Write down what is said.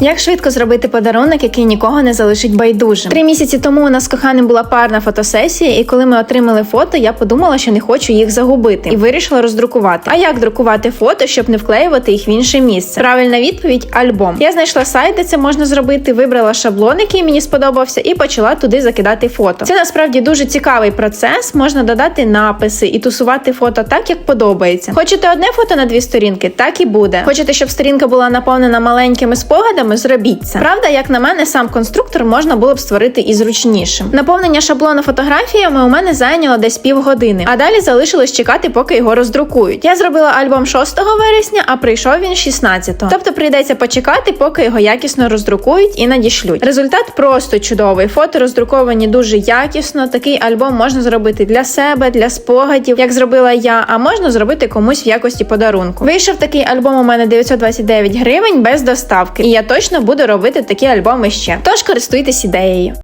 Як швидко зробити подарунок, який нікого не залишить байдужим? Три місяці тому у нас з коханим була парна фотосесія, і коли ми отримали фото, я подумала, що не хочу їх загубити, і вирішила роздрукувати. А як друкувати фото, щоб не вклеювати їх в інше місце? Правильна відповідь альбом. Я знайшла сайт, де це можна зробити, вибрала шаблон, який мені сподобався, і почала туди закидати фото. Це насправді дуже цікавий процес. Можна додати написи і тусувати фото так, як подобається. Хочете одне фото на дві сторінки? Так і буде. Хочете, щоб сторінка була наповнена маленькими спогадами? Зробіть це. Правда, як на мене, сам конструктор можна було б створити і зручнішим. Наповнення шаблону фотографіями у мене зайняло десь півгодини, а далі залишилось чекати, поки його роздрукують. Я зробила альбом 6 вересня, а прийшов він 16-го. Тобто прийдеться почекати, поки його якісно роздрукують і надішлють. Результат просто чудовий. Фото роздруковані дуже якісно. Такий альбом можна зробити для себе, для спогадів, як зробила я, а можна зробити комусь в якості подарунку. Вийшов такий альбом у мене 929 гривень без доставки, і я точно буду робити такі альбоми ще. Тож користуйтесь ідеєю.